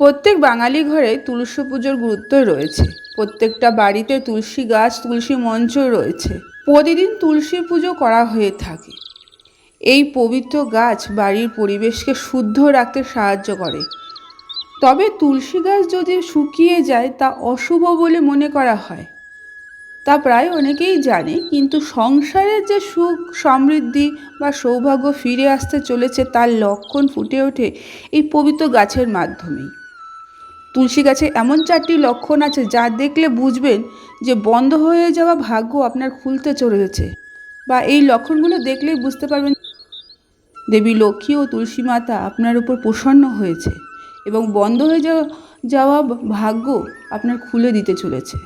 প্রত্যেক বাঙালি ঘরে তুলসী পুজোর গুরুত্ব রয়েছে। প্রত্যেকটা বাড়িতে তুলসী গাছ, তুলসী মঞ্চ রয়েছে। প্রতিদিন তুলসী পুজো করা হয়ে থাকে। এই পবিত্র গাছ বাড়ির পরিবেশকে শুদ্ধ রাখতে সাহায্য করে। তবে তুলসী গাছ যদি শুকিয়ে যায়, তা অশুভ বলে মনে করা হয়। তা প্রায় অনেকেই জানে, কিন্তু সংসারের যে সুখ, সমৃদ্ধি বা সৌভাগ্য ফিরে আসতে চলেছে, তার লক্ষণ ফুটে ওঠে এই পবিত্র গাছের মাধ্যমেই। তুলসী গাছে এমন চারটি লক্ষণ আছে যা দেখলে বুঝবেন যে বন্ধ হয়ে যাওয়া ভাগ্য আপনার খুলতে চলেছে। বা এই লক্ষণগুলো দেখলেই বুঝতে পারবেন দেবী, লক্ষ্মী ও তুলসী মাতা আপনার উপর প্রসন্ন হয়েছে এবং বন্ধ হয়ে যাওয়া ভাগ্য আপনার খুলে দিতে চলেছে।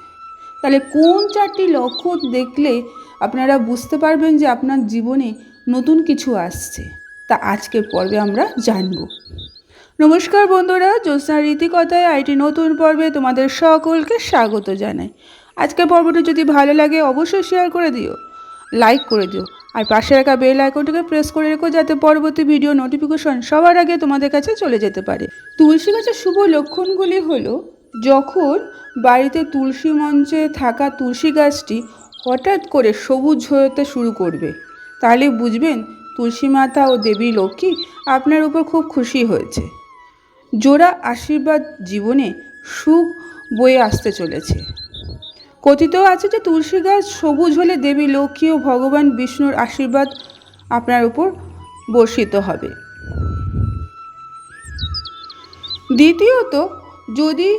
তাহলে কোন চারটি লক্ষণ দেখলে আপনারা বুঝতে পারবেন যে আপনার জীবনে নতুন কিছু আসছে? তা আজকের পর্বে আমরা জানব। নমস্কার বন্ধুরা, জ্যোৎস্না রীতিকথায় আইটি নতুন পর্বে তোমাদের সকলকে স্বাগত জানাই। আজকের পর্বটি যদি ভালো লাগে, অবশ্যই শেয়ার করে দিও লাইক করে দিও, আর পাশে রাখা বেল আইকনটিকে প্রেস করে রেখো যাতে পরবর্তী ভিডিও নোটিফিকেশন সবার আগে তোমাদের কাছে চলে যেতে পারে। তুলসী গাছের শুভ লক্ষণগুলি হলো, যখন বাড়িতে তুলসী মঞ্চে থাকা তুলসী গাছটি হঠাৎ করে সবুজ হতে শুরু করবে, তাহলে বুঝবেন তুলসী মাতা ও দেবী লক্ষ্মী আপনার উপর খুব খুশি হয়েছে। জোড়া আশীর্বাদ জীবনে সুখ বয়ে আসতে চলেছে। কথিত আছে যে তুলসী গাছ সবুজ হলে দেবী লক্ষ্মী ও ভগবান বিষ্ণুর আশীর্বাদ আপনার উপর বর্ষিত হবে। দ্বিতীয়ত, যদি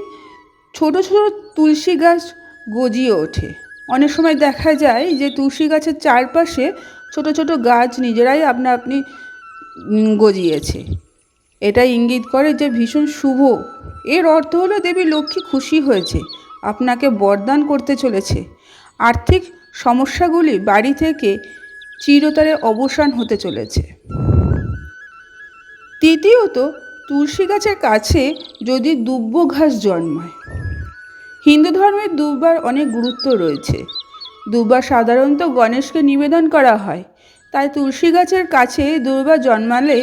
ছোট ছোট তুলসী গাছ গজিয়ে ওঠে, অনেক সময় দেখা যায় যে তুলসী গাছের চারপাশে ছোট ছোট গাছ নিজেরাই আপনা আপনি গজিয়েছে। এটা ইঙ্গিত করে যে ভীষণ শুভ। এর অর্থ হলো দেবী লক্ষ্মী খুশি হয়েছে, আপনাকে বরদান করতে চলেছে। আর্থিক সমস্যাগুলি বাড়ি থেকে চিরতরে অবসান হতে চলেছে। তৃতীয়ত, তুলসী গাছের কাছে যদি দুব্ব ঘাস জন্মায়। হিন্দু ধর্মের দুব্বার অনেক গুরুত্ব রয়েছে। দুব্বা সাধারণত গণেশকে নিবেদন করা হয়। তাই তুলসী গাছের কাছে দুর্বা জন্মালে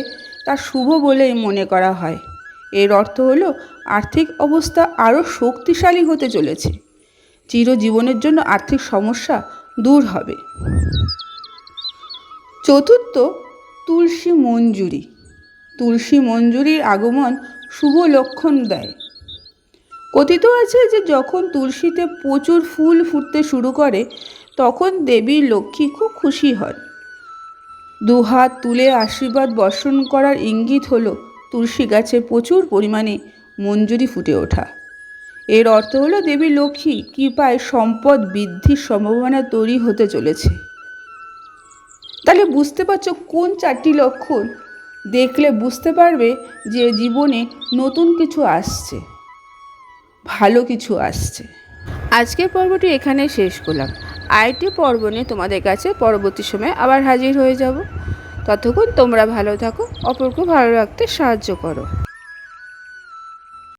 তা শুভ বলেই মনে করা হয়। এর অর্থ হলো, আর্থিক অবস্থা আরও শক্তিশালী হতে চলেছে। চিরজীবনের জন্য আর্থিক সমস্যা দূর হবে। চতুর্থ, তুলসী মঞ্জুরি। তুলসী মঞ্জুরির আগমন শুভ লক্ষণ দেয়। কথিত আছে যে, যখন তুলসীতে প্রচুর ফুল ফুটতে শুরু করে, তখন দেবী লক্ষ্মী খুব খুশি হন। দুহাত তুলে আশীর্বাদ বর্ষণ করার ইঙ্গিত হলো তুলসী গাছে প্রচুর পরিমাণে মঞ্জুরি ফুটে ওঠা। এর অর্থ হলো দেবী লক্ষ্মী কৃপায় সম্পদ বৃদ্ধির সম্ভাবনা তৈরি হতে চলেছে। তাহলে বুঝতে পারছ কোন চারটি লক্ষণ? দেখলে বুঝতে পারবে যে জীবনে নতুন কিছু আসছে, ভালো কিছু আসছে। আজকের পর্বটি এখানে শেষ করলাম। আরেকটি পর্ব নিয়ে তোমাদের কাছে পরবর্তী সময়ে আবার হাজির হয়ে যাব। ততক্ষণ তোমরা ভালো থাকো, অপরকে ভালো রাখতে সাহায্য করো।